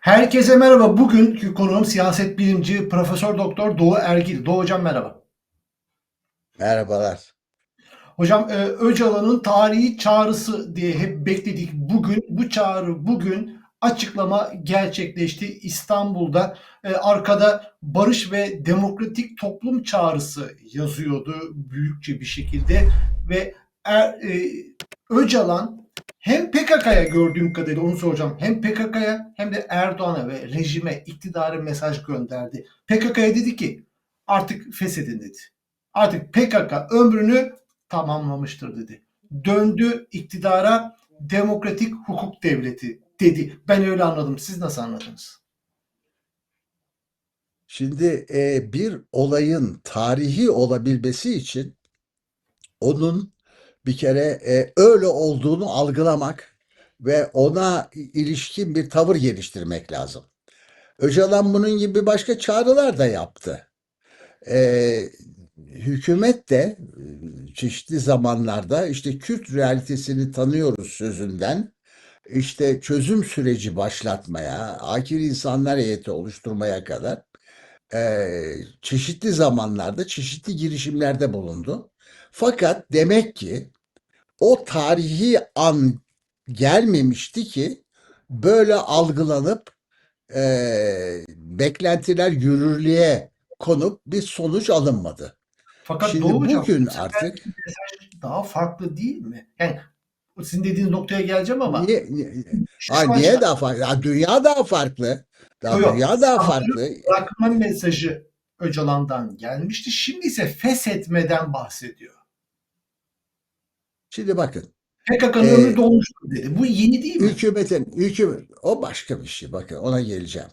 Herkese merhaba. Bugünkü konuğum siyaset bilimci Profesör Doktor Doğu Ergil. Doğu hocam merhaba. Merhabalar. Hocam e, Öcalan'ın tarihi çağrısı diye hep bekledik. Bugün bu çağrı bugün açıklama gerçekleşti İstanbul'da. E, arkada barış ve demokratik toplum çağrısı yazıyordu büyükçe bir şekilde ve er, e, Öcalan hem PKK'ya gördüğüm kadarıyla onu soracağım. Hem PKK'ya hem de Erdoğan'a ve rejime, iktidara mesaj gönderdi. PKK'ya dedi ki artık feshedin dedi. Artık PKK ömrünü tamamlamıştır dedi. Döndü iktidara demokratik hukuk devleti dedi. Ben öyle anladım. Siz nasıl anladınız? Şimdi e, bir olayın tarihi olabilmesi için onun bir kere e, öyle olduğunu algılamak ve ona ilişkin bir tavır geliştirmek lazım. Öcalan bunun gibi başka çağrılar da yaptı. E, hükümet de e, çeşitli zamanlarda işte Kürt realitesini tanıyoruz sözünden işte çözüm süreci başlatmaya, akil insanlar heyeti oluşturmaya kadar eee, çeşitli zamanlarda çeşitli girişimlerde bulundu. Fakat demek ki o tarihi an gelmemişti ki böyle algılanıp eee, beklentiler yürürlüğe konup bir sonuç alınmadı. Fakat Şimdi Doğu Hocam bugün artık daha farklı değil mi? Yani sizin dediğiniz noktaya geleceğim ama niye, niye, şu ha, niye daha farklı? Ha, dünya daha farklı. Daha yok dünya daha farklı. bırakma mesajı Öcalan'dan gelmişti. Şimdi ise feshetmeden bahsediyor. Şimdi bakın. PKK'nın ömrü E, dolmuştur dedi. Bu yeni değil mi? hükümetin, hükümet, o başka bir şey. Bakın ona geleceğim.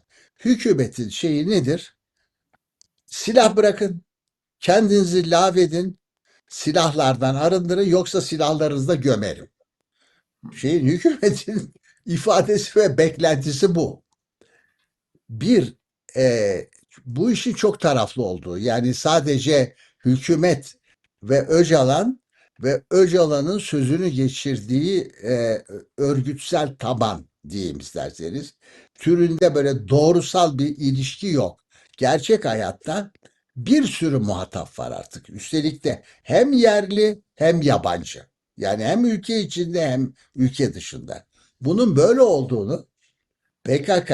Hükümetin şeyi nedir? Silah bırakın, kendinizi lağvedin, silahlardan arındırın yoksa silahlarınızı da gömerim. Şeyin hükümetin ifadesi ve beklentisi bu. Bir, e, bu işin çok taraflı olduğu, yani sadece hükümet ve Öcalan ve Öcalan'ın sözünü geçirdiği e, örgütsel taban diyeyim isterseniz, türünde böyle doğrusal bir ilişki yok. Gerçek hayatta bir sürü muhatap var artık. Üstelik de hem yerli hem yabancı. Yani hem ülke içinde hem ülke dışında. Bunun böyle olduğunu PKK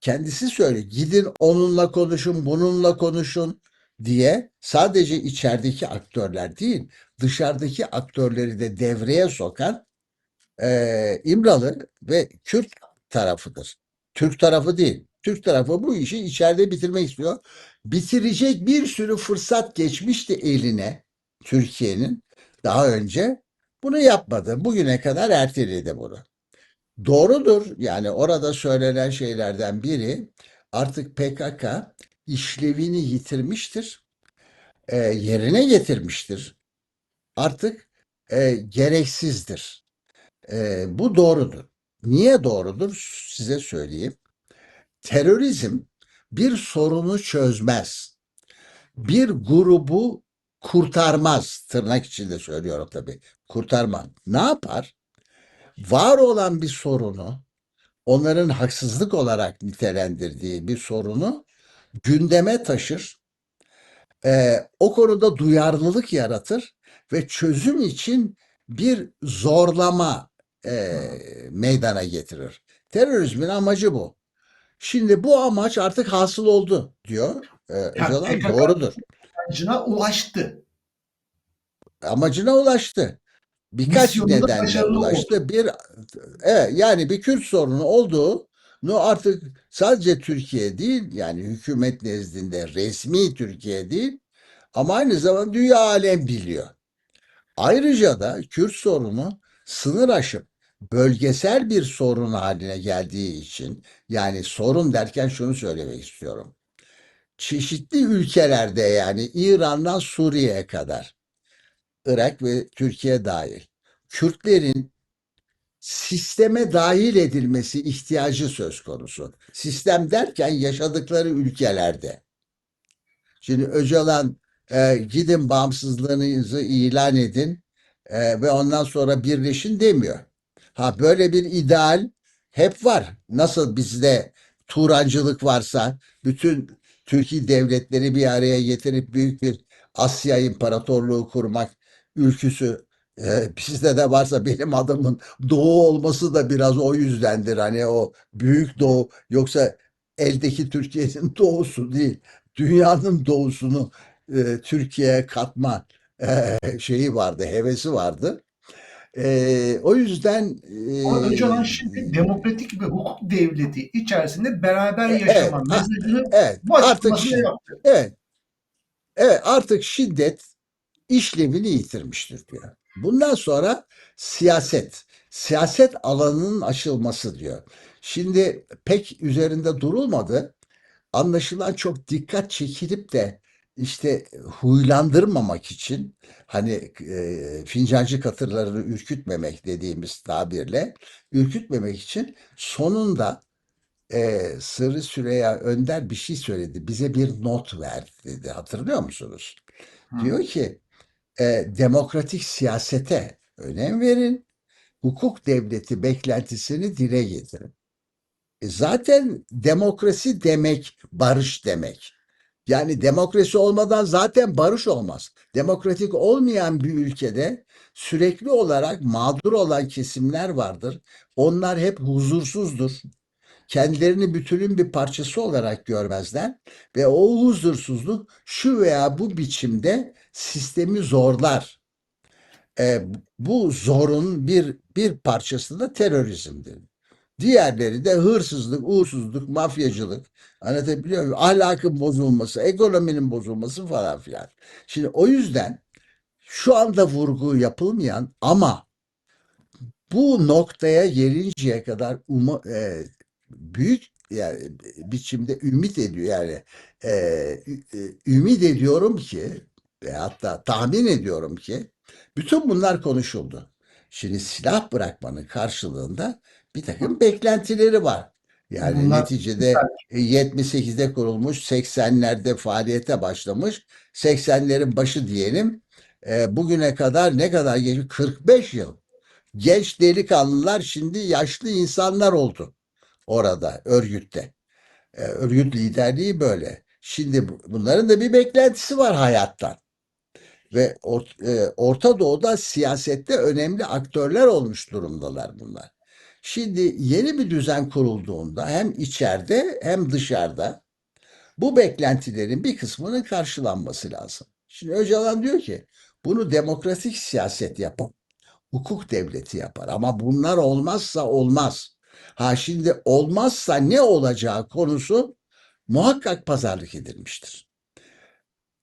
kendisi söylüyor. Gidin onunla konuşun, bununla konuşun diye sadece içerideki aktörler değil, dışarıdaki aktörleri de devreye sokan eee, İmralı ve Kürt tarafıdır. Türk tarafı değil. Türk tarafı bu işi içeride bitirmek istiyor. Bitirecek bir sürü fırsat geçmişti eline Türkiye'nin daha önce. Bunu yapmadı. Bugüne kadar erteledi bunu. Doğrudur. Yani orada söylenen şeylerden biri artık PKK işlevini yitirmiştir, e, yerine getirmiştir. Artık e, gereksizdir. E, bu doğrudur. Niye doğrudur? Size söyleyeyim. Terörizm bir sorunu çözmez. Bir grubu kurtarmaz. Tırnak içinde söylüyorum tabii. Kurtarmaz. Ne yapar? Var olan bir sorunu, onların haksızlık olarak nitelendirdiği bir sorunu gündeme taşır. Eee, o konuda duyarlılık yaratır ve çözüm için bir zorlama eee, meydana getirir. Terörizmin amacı bu. Şimdi bu amaç artık hasıl oldu diyor Yani Öcalan. Doğrudur. amacına ulaştı. Amacına ulaştı. Birkaç Misyonunda nedenle başarılı oldu. ulaştı. Bir evet yani bir Kürt sorunu olduğu no artık sadece Türkiye değil yani hükümet nezdinde resmi Türkiye değil ama aynı zamanda dünya alem biliyor. Ayrıca da Kürt sorunu sınır aşıp bölgesel bir sorun haline geldiği için yani sorun derken şunu söylemek istiyorum. Çeşitli ülkelerde yani İran'dan Suriye'ye kadar Irak ve Türkiye dahil Kürtlerin sisteme dahil edilmesi ihtiyacı söz konusu. Sistem derken yaşadıkları ülkelerde. Şimdi Öcalan e, gidin bağımsızlığınızı ilan edin e, ve ondan sonra birleşin demiyor. Ha böyle bir ideal hep var. Nasıl bizde Turancılık varsa bütün Türkiye devletleri bir araya getirip büyük bir Asya İmparatorluğu kurmak ülküsü e, bizde de varsa benim adımın Doğu olması da biraz o yüzdendir. Hani o büyük Doğu yoksa eldeki Türkiye'nin doğusu değil. Dünyanın doğusunu e, Türkiye'ye katma e, şeyi vardı, hevesi vardı. E, o yüzden e, Öcalan şimdi demokratik ve hukuk devleti içerisinde beraber evet, yaşama a- mesajını evet, bu artık açıklamasını şi- yaptı. evet, evet, artık şiddet işlevini yitirmiştir diyor. Bundan sonra siyaset, siyaset alanının aşılması diyor. Şimdi pek üzerinde durulmadı. Anlaşılan çok dikkat çekilip de işte huylandırmamak için hani e, fincancı katırlarını ürkütmemek dediğimiz tabirle ürkütmemek için sonunda e, Sırrı Süreyya Önder bir şey söyledi. Bize bir not verdi dedi. Hatırlıyor musunuz? Hı. Diyor ki e, demokratik siyasete önem verin, hukuk devleti beklentisini dile getirin. E, zaten demokrasi demek barış demek. Yani demokrasi olmadan zaten barış olmaz. Demokratik olmayan bir ülkede sürekli olarak mağdur olan kesimler vardır. Onlar hep huzursuzdur. Kendilerini bütünün bir parçası olarak görmezler ve o huzursuzluk şu veya bu biçimde sistemi zorlar. E, bu zorun bir bir parçası da terörizmdir. Diğerleri de hırsızlık, uğursuzluk, mafyacılık, anlatabiliyor muyum? Ahlakın bozulması, ekonominin bozulması falan filan. Şimdi o yüzden şu anda vurgu yapılmayan ama bu noktaya gelinceye kadar uma, e, büyük yani biçimde ümit ediyor yani e, e, ümit ediyorum ki ve hatta tahmin ediyorum ki bütün bunlar konuşuldu. Şimdi silah bırakmanın karşılığında bir takım beklentileri var. Yani Bunlar neticede e, 78'de kurulmuş, 80'lerde faaliyete başlamış, 80'lerin başı diyelim. E, bugüne kadar ne kadar geçmiş? 45 yıl. Genç delikanlılar şimdi yaşlı insanlar oldu orada, örgütte. E, örgüt liderliği böyle. Şimdi bu- bunların da bir beklentisi var hayattan. Ve Or- e, Orta Doğu'da siyasette önemli aktörler olmuş durumdalar bunlar. Şimdi yeni bir düzen kurulduğunda hem içeride hem dışarıda bu beklentilerin bir kısmının karşılanması lazım. Şimdi Öcalan diyor ki bunu demokratik siyaset yapar, hukuk devleti yapar ama bunlar olmazsa olmaz. Ha şimdi olmazsa ne olacağı konusu muhakkak pazarlık edilmiştir.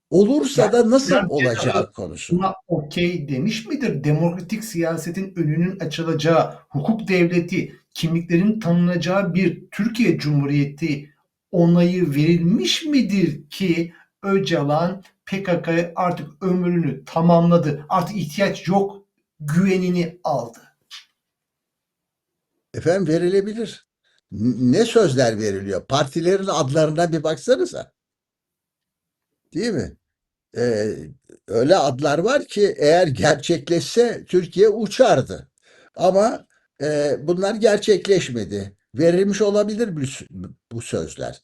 Olursa Yani da nasıl Cezalı olacağı konusu. buna okey demiş midir? Demokratik siyasetin önünün açılacağı, hukuk devleti, kimliklerin tanınacağı bir Türkiye Cumhuriyeti onayı verilmiş midir ki Öcalan PKK'ya artık ömrünü tamamladı. Artık ihtiyaç yok güvenini aldı. Efendim verilebilir. Ne sözler veriliyor? Partilerin adlarına bir baksanıza. Değil mi? Ee, öyle adlar var ki eğer gerçekleşse Türkiye uçardı. Ama e, bunlar gerçekleşmedi. Verilmiş olabilir bu, bu sözler.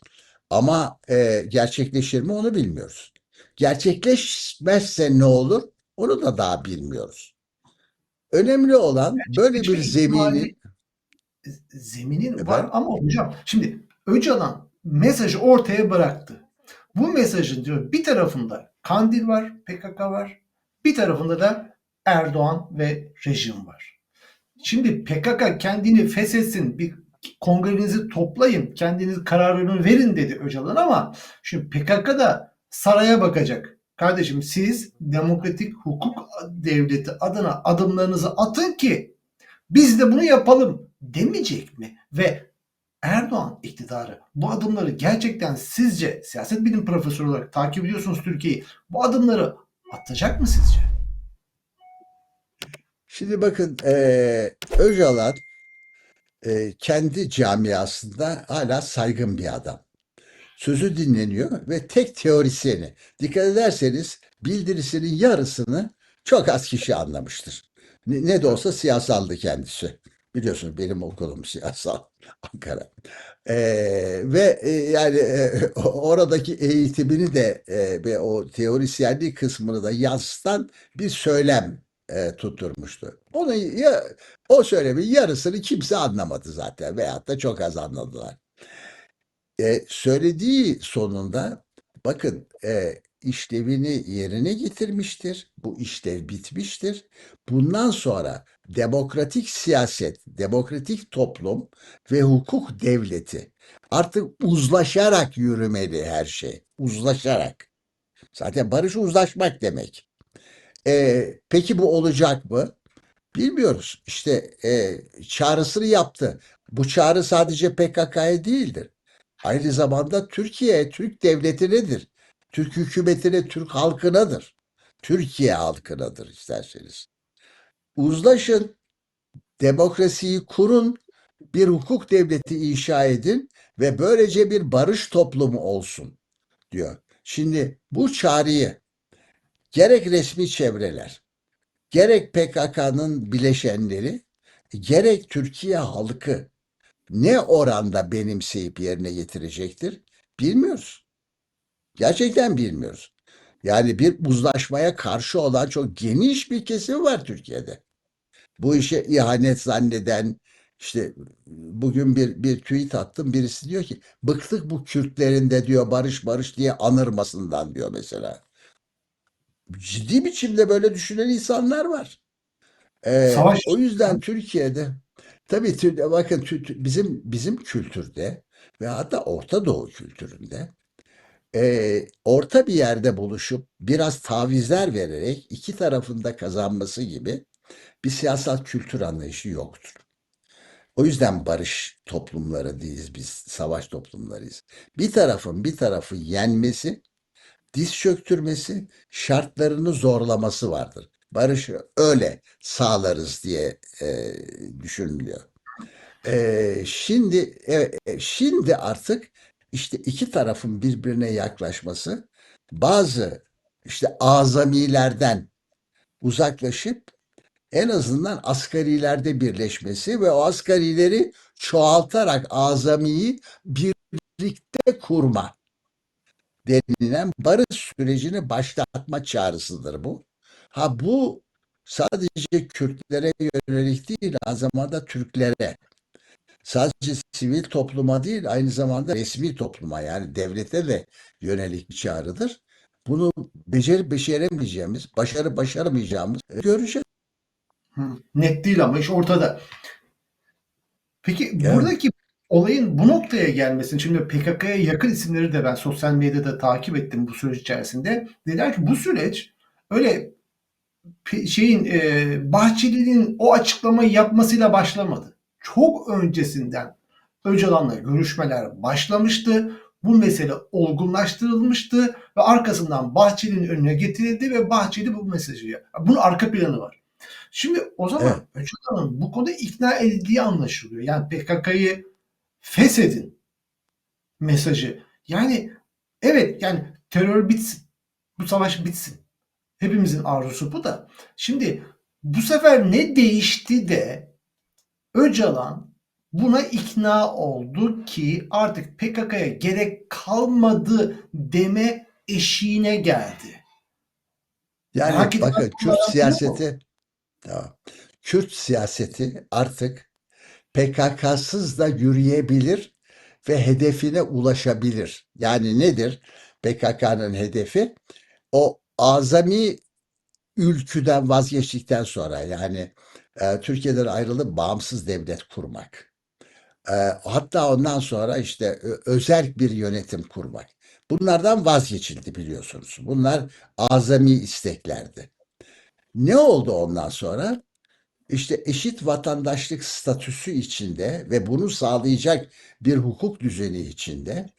Ama e, gerçekleşir mi onu bilmiyoruz. Gerçekleşmezse ne olur onu da daha bilmiyoruz. Önemli olan böyle bir zeminin zeminin var ama hocam şimdi Öcalan mesajı ortaya bıraktı. Bu mesajın diyor bir tarafında Kandil var, PKK var. Bir tarafında da Erdoğan ve rejim var. Şimdi PKK kendini feshetsin, bir kongrenizi toplayın, kendiniz kararını verin dedi Öcalan ama şimdi PKK da saraya bakacak. Kardeşim siz demokratik hukuk devleti adına adımlarınızı atın ki biz de bunu yapalım demeyecek mi? Ve Erdoğan iktidarı bu adımları gerçekten sizce siyaset bilim profesörü olarak takip ediyorsunuz Türkiye'yi. Bu adımları atacak mı sizce? Şimdi bakın eee Öcalan eee, kendi camiasında hala saygın bir adam. Sözü dinleniyor ve tek teorisyeni. Dikkat ederseniz bildirisinin yarısını çok az kişi anlamıştır. Ne, ne de olsa siyasaldı kendisi. Biliyorsunuz benim okulum siyasal Ankara. Ee, ve e, yani e, oradaki eğitimini de e, ve o teorisyenlik kısmını da yansıtan bir söylem e, tutturmuştu. Onun ya, o söylemin yarısını kimse anlamadı zaten veyahut da çok az anladılar. E, söylediği sonunda bakın e, işlevini yerine getirmiştir. Bu işlev bitmiştir. Bundan sonra demokratik siyaset, demokratik toplum ve hukuk devleti artık uzlaşarak yürümeli her şey. Uzlaşarak. Zaten barış uzlaşmak demek. E, peki bu olacak mı? Bilmiyoruz. İşte e, çağrısını yaptı. Bu çağrı sadece PKK'ya değildir. Aynı zamanda Türkiye, Türk devletinedir. Türk hükümetine, Türk halkınadır. Türkiye halkınadır isterseniz. Uzlaşın, demokrasiyi kurun, bir hukuk devleti inşa edin ve böylece bir barış toplumu olsun diyor. Şimdi bu çağrıyı gerek resmi çevreler, gerek PKK'nın bileşenleri, gerek Türkiye halkı ne oranda benimseyip yerine getirecektir bilmiyoruz. Gerçekten bilmiyoruz. Yani bir uzlaşmaya karşı olan çok geniş bir kesim var Türkiye'de. Bu işe ihanet zanneden işte bugün bir bir tweet attım birisi diyor ki bıktık bu Kürtlerin de diyor barış barış diye anırmasından diyor mesela. Ciddi biçimde böyle düşünen insanlar var. Ee, Savaş o yüzden Türkiye'de tabii bakın bizim bizim kültürde ve hatta Orta Doğu kültüründe e, orta bir yerde buluşup biraz tavizler vererek iki tarafında kazanması gibi bir siyasal kültür anlayışı yoktur. O yüzden barış toplumları değiliz biz, savaş toplumlarıyız. Bir tarafın bir tarafı yenmesi, diz çöktürmesi, şartlarını zorlaması vardır. Barışı öyle sağlarız diye e, düşünülüyor. E, şimdi e, şimdi artık işte iki tarafın birbirine yaklaşması bazı işte azamilerden uzaklaşıp en azından asgarilerde birleşmesi ve o asgarileri çoğaltarak azamiyi birlikte kurma denilen barış sürecini başlatma çağrısıdır bu. Ha bu sadece Kürtlere yönelik değil, aynı zamanda Türklere. Sadece sivil topluma değil, aynı zamanda resmi topluma yani devlete de yönelik bir çağrıdır. Bunu becerip beceremeyeceğimiz, başarı başaramayacağımız göreceğiz. Hı, net değil ama iş ortada. Peki Evet. buradaki olayın bu noktaya gelmesini şimdi PKK'ya yakın isimleri de ben sosyal medyada takip ettim bu süreç içerisinde. Dediler ki bu süreç öyle şeyin e, Bahçeli'nin o açıklamayı yapmasıyla başlamadı. Çok öncesinden Öcalan'la görüşmeler başlamıştı. Bu mesele olgunlaştırılmıştı ve arkasından Bahçeli'nin önüne getirildi ve Bahçeli bu mesajı. Bunun arka planı var. Şimdi o zaman Evet. Öcalan'ın bu konuda ikna edildiği anlaşılıyor. Yani PKK'yı feshedin mesajı. Yani evet yani terör bitsin. Bu savaş bitsin. Hepimizin arzusu bu da. Şimdi bu sefer ne değişti de Öcalan buna ikna oldu ki artık PKK'ya gerek kalmadı deme eşiğine geldi. Yani edilen bakın Kürt siyaseti tamam. Kürt siyaseti artık PKK'sız da yürüyebilir ve hedefine ulaşabilir. Yani nedir? PKK'nın hedefi o azami ülküden vazgeçtikten sonra yani e, Türkiye'den ayrılıp bağımsız devlet kurmak. Hatta ondan sonra işte ö- özel bir yönetim kurmak. Bunlardan vazgeçildi biliyorsunuz. Bunlar azami isteklerdi. Ne oldu ondan sonra? İşte eşit vatandaşlık statüsü içinde ve bunu sağlayacak bir hukuk düzeni içinde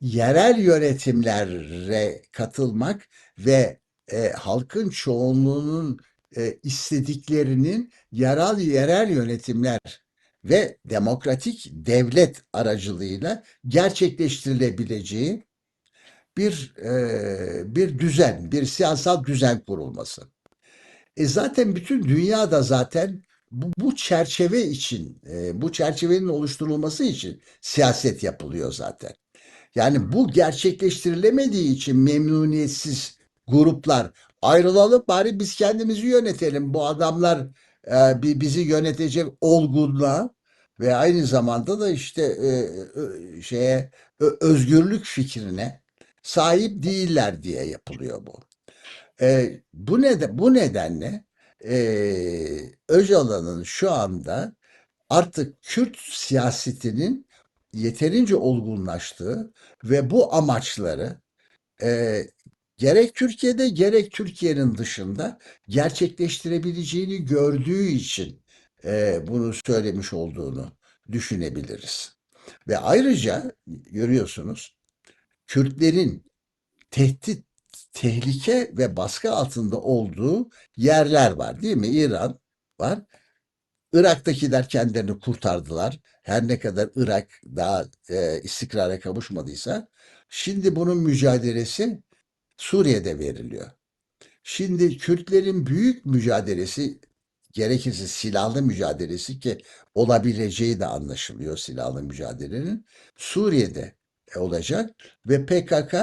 yerel yönetimlere katılmak ve e, halkın çoğunluğunun e, istediklerinin yerel yerel yönetimler ve demokratik devlet aracılığıyla gerçekleştirilebileceği bir e, bir düzen, bir siyasal düzen kurulması. E zaten bütün dünyada zaten bu, bu çerçeve için, e, bu çerçevenin oluşturulması için siyaset yapılıyor zaten. Yani bu gerçekleştirilemediği için memnuniyetsiz gruplar ayrılalım bari biz kendimizi yönetelim. Bu adamlar e, bi- bizi yönetecek olgunluğa ve aynı zamanda da işte e, şeye özgürlük fikrine sahip değiller diye yapılıyor bu. E, bu neden bu nedenle e, Öcalan'ın şu anda artık Kürt siyasetinin yeterince olgunlaştığı ve bu amaçları e, gerek Türkiye'de gerek Türkiye'nin dışında gerçekleştirebileceğini gördüğü için e, bunu söylemiş olduğunu düşünebiliriz. Ve ayrıca görüyorsunuz Kürtlerin tehdit, tehlike ve baskı altında olduğu yerler var değil mi? İran var. Irak'takiler kendilerini kurtardılar. Her ne kadar Irak daha e, istikrara kavuşmadıysa şimdi bunun mücadelesi Suriye'de veriliyor. Şimdi Kürtlerin büyük mücadelesi gerekirse silahlı mücadelesi ki olabileceği de anlaşılıyor silahlı mücadelenin Suriye'de olacak ve PKK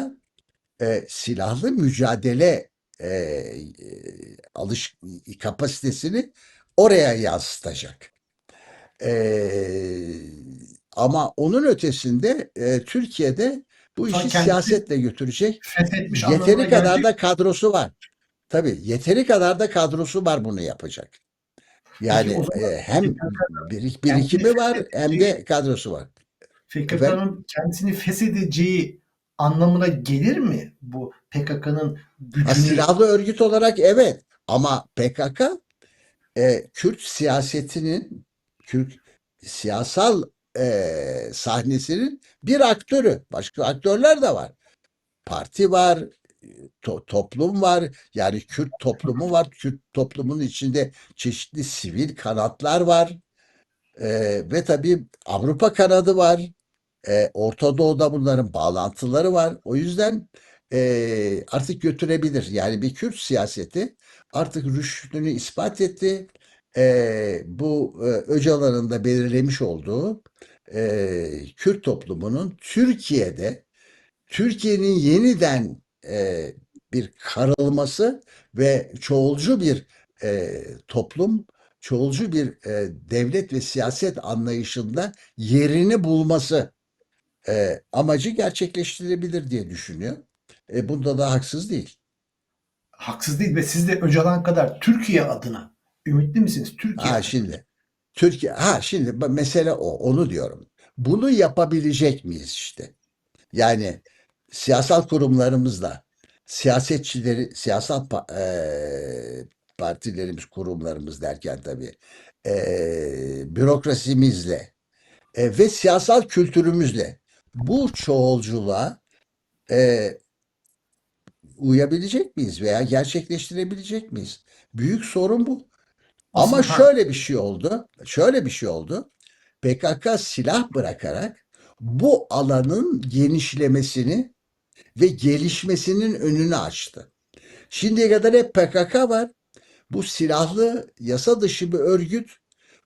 e, silahlı mücadele e, e, alış kapasitesini oraya yansıtacak. E, ama onun ötesinde e, Türkiye'de bu işi kendisi siyasetle götürecek. fethetmiş Yeteri kadar gelecek. da kadrosu var. Tabii yeteri kadar da kadrosu var bunu yapacak. Yani e, hem birik- birikimi var hem de kadrosu var. Efendim? PKK'nın kendisini feshedeceği anlamına gelir mi bu PKK'nın Ha, gücünü? silahlı örgüt olarak evet ama PKK e, Kürt siyasetinin, Kürt siyasal e, sahnesinin bir aktörü. Başka aktörler de var. Parti var, to- toplum var. Yani Kürt toplumu var. Kürt toplumunun içinde çeşitli sivil kanatlar var. E, ve tabii Avrupa kanadı var. E, Orta Doğu'da bunların bağlantıları var. O yüzden e, artık götürebilir. Yani bir Kürt siyaseti artık rüştünü ispat etti. E, bu e, Öcalan'ın da belirlemiş olduğu e, Kürt toplumunun Türkiye'de Türkiye'nin yeniden e, bir karılması ve çoğulcu bir e, toplum, çoğulcu bir e, devlet ve siyaset anlayışında yerini bulması e, amacı gerçekleştirilebilir diye düşünüyor. E, bunda da haksız değil. Haksız değil ve siz de Öcalan kadar Türkiye adına ümitli misiniz? Türkiye Ha şimdi Türkiye ha şimdi mesele o onu diyorum. Bunu yapabilecek miyiz işte? Yani siyasal kurumlarımızla siyasetçileri siyasal pa- eee, partilerimiz kurumlarımız derken tabii eee, bürokrasimizle e, ve siyasal kültürümüzle bu çoğulculuğa eee, uyabilecek miyiz veya gerçekleştirebilecek miyiz? Büyük sorun bu. Ama Aslında şöyle bir şey oldu. Şöyle bir şey oldu. PKK silah bırakarak bu alanın genişlemesini ve gelişmesinin önünü açtı. Şimdiye kadar hep PKK var. Bu silahlı yasa dışı bir örgüt.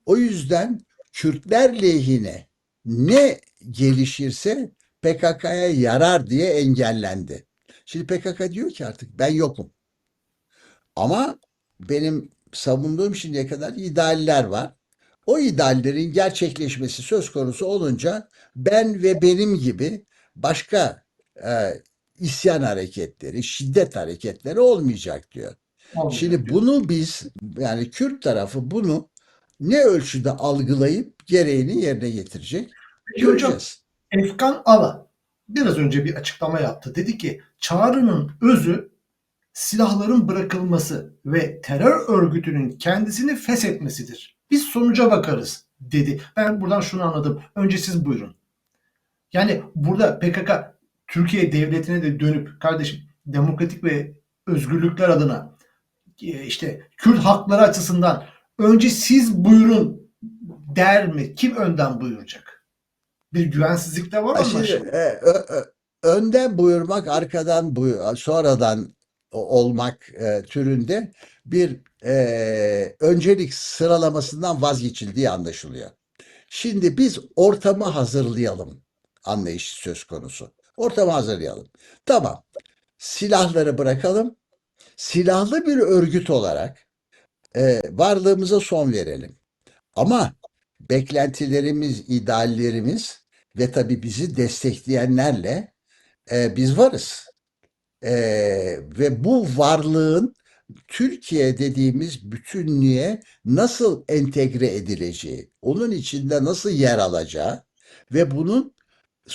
O yüzden Kürtler lehine ne gelişirse PKK'ya yarar diye engellendi. Şimdi PKK diyor ki artık ben yokum. Ama benim savunduğum şimdiye kadar idealler var. O ideallerin gerçekleşmesi söz konusu olunca ben ve benim gibi başka e, isyan hareketleri, şiddet hareketleri olmayacak diyor. olmayacak Şimdi bunu biz yani Kürt tarafı bunu ne ölçüde algılayıp gereğini yerine getirecek Peki hocam göreceğiz. Efkan Ala biraz önce bir açıklama yaptı. Dedi ki çağrının özü silahların bırakılması ve terör örgütünün kendisini feshetmesidir. Biz sonuca bakarız dedi. Ben buradan şunu anladım. Önce siz buyurun. Yani burada PKK Türkiye devletine de dönüp kardeşim demokratik ve özgürlükler adına e, işte Kürt hakları açısından önce siz buyurun der mi? Kim önden buyuracak? Bir güvensizlik de var Ha şimdi anlaşılan. e, ö- ö- önden buyurmak arkadan buy sonradan olmak e, türünde bir e, öncelik sıralamasından vazgeçildiği anlaşılıyor. Şimdi biz ortamı hazırlayalım anlayışı söz konusu. Ortamı hazırlayalım. Tamam. Silahları bırakalım. Silahlı bir örgüt olarak e, varlığımıza son verelim. Ama beklentilerimiz, ideallerimiz ve tabii bizi destekleyenlerle e, biz varız. E, ve bu varlığın Türkiye dediğimiz bütünlüğe nasıl entegre edileceği, onun içinde nasıl yer alacağı ve bunun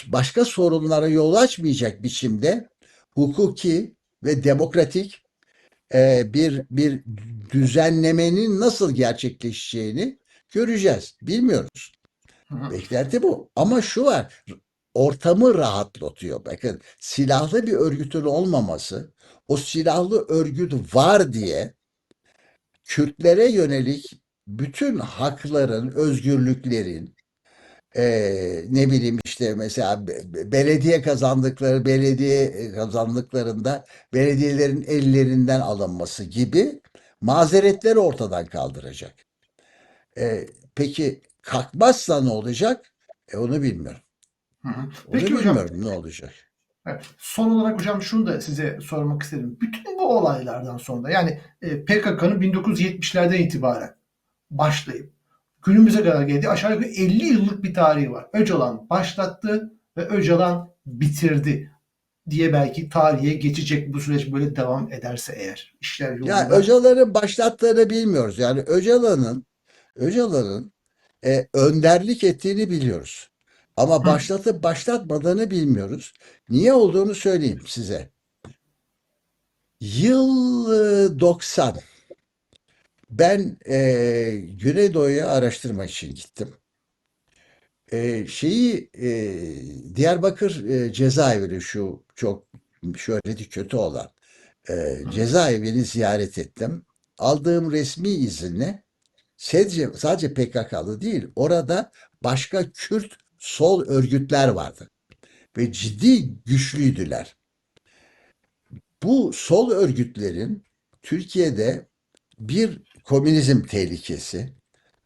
başka sorunlara yol açmayacak biçimde hukuki ve demokratik e, bir bir düzenlemenin nasıl gerçekleşeceğini göreceğiz. Bilmiyoruz. Beklenti bu. Ama şu var, ortamı rahatlatıyor. Bakın silahlı bir örgütün olmaması, o silahlı örgüt var diye Kürtlere yönelik bütün hakların, özgürlüklerin, eee, ne bileyim işte mesela be- be- belediye kazandıkları, belediye kazandıklarında belediyelerin ellerinden alınması gibi mazeretleri ortadan kaldıracak. E, peki kalkmazsa ne olacak? E, onu bilmiyorum. Hı hı. Onu Peki hocam, bilmiyorum ne olacak. evet, son olarak hocam şunu da size sormak isterim. Bütün bu olaylardan sonra yani e, PKK'nın 1970'lerden itibaren başlayıp günümüze kadar geldiği aşağı yukarı 50 yıllık bir tarihi var. Öcalan başlattı ve Öcalan bitirdi diye belki tarihe geçecek bu süreç böyle devam ederse eğer işler yolunda. Öcalan'ın başlattığını bilmiyoruz. Yani Öcalan'ın Öcalan'ın e, önderlik ettiğini biliyoruz. Ama başlatıp başlatmadığını bilmiyoruz. Niye olduğunu söyleyeyim size. Yıl e, 90. Ben e, Güneydoğu'ya araştırma için gittim. E, şeyi e, Diyarbakır e, cezaevi şu çok şöhreti kötü olan e, cezaevini ziyaret ettim. Aldığım resmi izinle sadece, sadece PKK'lı değil, orada başka Kürt sol örgütler vardı ve ciddi güçlüydüler. Bu sol örgütlerin Türkiye'de bir komünizm tehlikesi,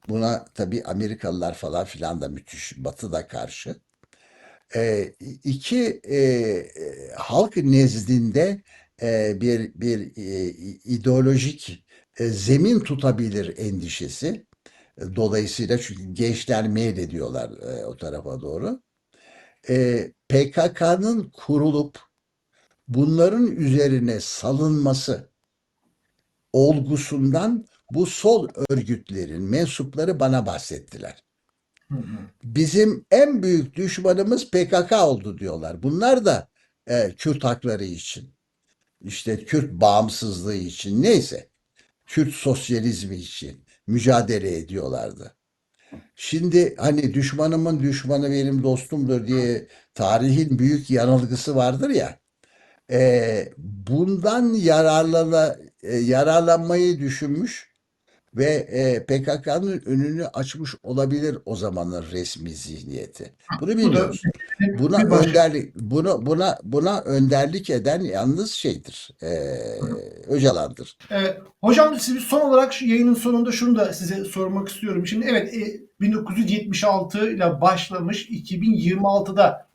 buna tabii Amerikalılar falan filan da müthiş, Batı da karşı. E, iki e, e, halk nezdinde e, bir bir e, ideolojik e, zemin tutabilir endişesi. Dolayısıyla çünkü gençler meylediyorlar e, o tarafa doğru. E, PKK'nın kurulup bunların üzerine salınması olgusundan bu sol örgütlerin mensupları bana bahsettiler. Bizim en büyük düşmanımız PKK oldu diyorlar. Bunlar da e, Kürt hakları için, işte Kürt bağımsızlığı için, neyse, Kürt sosyalizmi için mücadele ediyorlardı. Şimdi hani düşmanımın düşmanı benim dostumdur diye tarihin büyük yanılgısı vardır ya. e, bundan yararlana, e, yararlanmayı düşünmüş ve e, PKK'nın önünü açmış olabilir o zamanın resmi zihniyeti. Bunu bilmiyoruz. Buna önderlik bunu buna buna önderlik eden yalnız şeydir. E, Öcalan'dır. Evet. Hocam siz son olarak şu yayının sonunda şunu da size sormak istiyorum. Şimdi evet e, 1976 ile başlamış 2026'da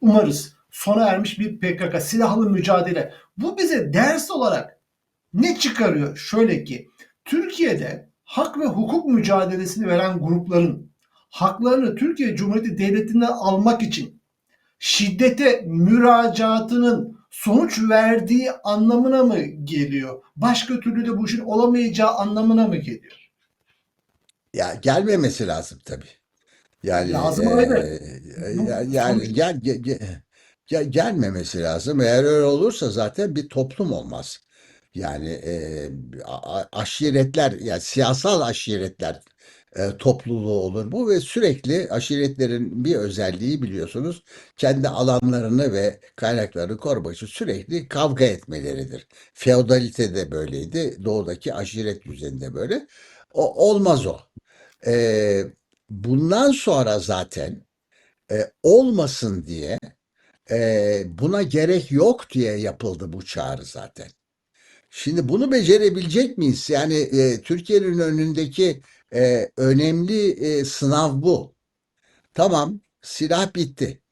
umarız sona ermiş bir PKK silahlı mücadele. Bu bize ders olarak ne çıkarıyor? Şöyle ki Türkiye'de hak ve hukuk mücadelesini veren grupların haklarını Türkiye Cumhuriyeti Devleti'nden almak için şiddete müracaatının sonuç verdiği anlamına mı geliyor? Başka türlü de bu işin olamayacağı anlamına mı geliyor? Ya gelmemesi lazım tabii. Yani Lazım evet. e, ya- yani gel, gel- gel- gelmemesi lazım. Eğer öyle olursa zaten bir toplum olmaz. Yani e, aşiretler, yani siyasal aşiretler e, topluluğu olur bu ve sürekli aşiretlerin bir özelliği biliyorsunuz kendi alanlarını ve kaynaklarını korumak için sürekli kavga etmeleridir. Feodalite de böyleydi, doğudaki aşiret düzeninde böyle. O, olmaz o. E, bundan sonra zaten e, olmasın diye e, buna gerek yok diye yapıldı bu çağrı zaten. Şimdi bunu becerebilecek miyiz? Yani e, Türkiye'nin önündeki e, önemli e, sınav bu. Tamam, silah bitti.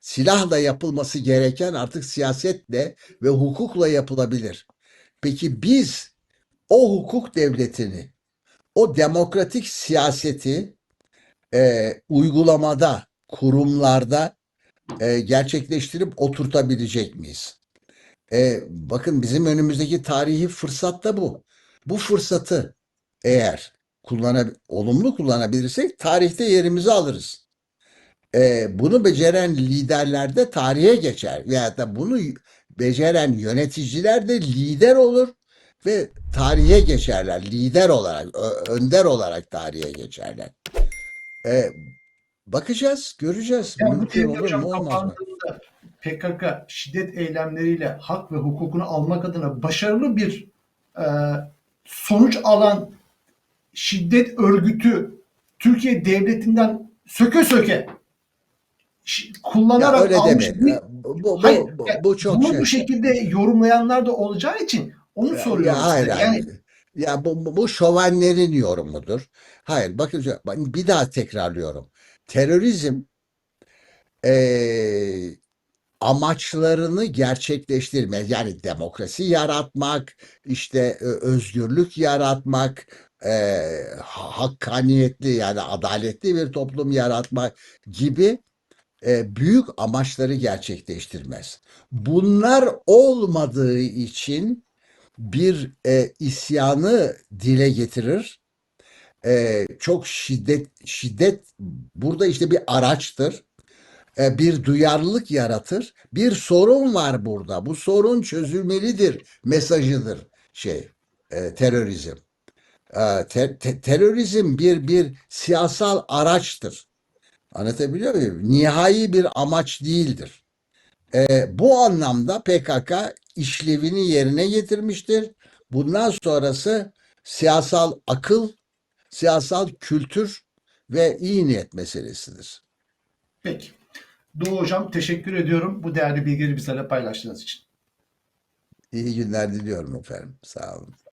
Silahla yapılması gereken artık siyasetle ve hukukla yapılabilir. Peki biz o hukuk devletini, o demokratik siyaseti e, uygulamada, kurumlarda e, gerçekleştirip oturtabilecek miyiz? E, bakın bizim önümüzdeki tarihi fırsat da bu. Bu fırsatı eğer kullana, olumlu kullanabilirsek tarihte yerimizi alırız. E, bunu beceren liderler de tarihe geçer. Veya da bunu beceren yöneticiler de lider olur ve tarihe geçerler. Lider olarak, önder olarak tarihe geçerler. E, bakacağız, göreceğiz. Yani Mümkün olur mu olmaz mı? PKK şiddet eylemleriyle hak ve hukukunu almak adına başarılı bir e, sonuç alan şiddet örgütü Türkiye devletinden söke söke ş- Ya kullanarak öyle almış bir Bu, bu, Hayır, bu, bu çok bunu şey. bu şekilde yorumlayanlar da olacağı için onu Ya, soruyorum ya hayır size. Yani Ya bu, bu, şövalyerin yorumudur. Hayır bakın bir daha tekrarlıyorum. Terörizm eee, amaçlarını gerçekleştirme yani demokrasi yaratmak, işte e, özgürlük yaratmak, ha- hakkaniyetli yani adaletli bir toplum yaratmak gibi e, büyük amaçları gerçekleştirmez. Bunlar olmadığı için bir e, isyanı dile getirir. E, çok şiddet şiddet burada işte bir araçtır. E, bir duyarlılık yaratır. Bir sorun var burada. Bu sorun çözülmelidir mesajıdır şey e, terörizm. E, te- te- terörizm bir bir siyasal araçtır. Anlatabiliyor muyum? Nihai bir amaç değildir. Ee, bu anlamda PKK işlevini yerine getirmiştir. Bundan sonrası siyasal akıl, siyasal kültür ve iyi niyet meselesidir. peki. Doğu Hocam teşekkür ediyorum bu değerli bilgileri bizlerle paylaştığınız için. İyi günler diliyorum efendim. Sağ olun.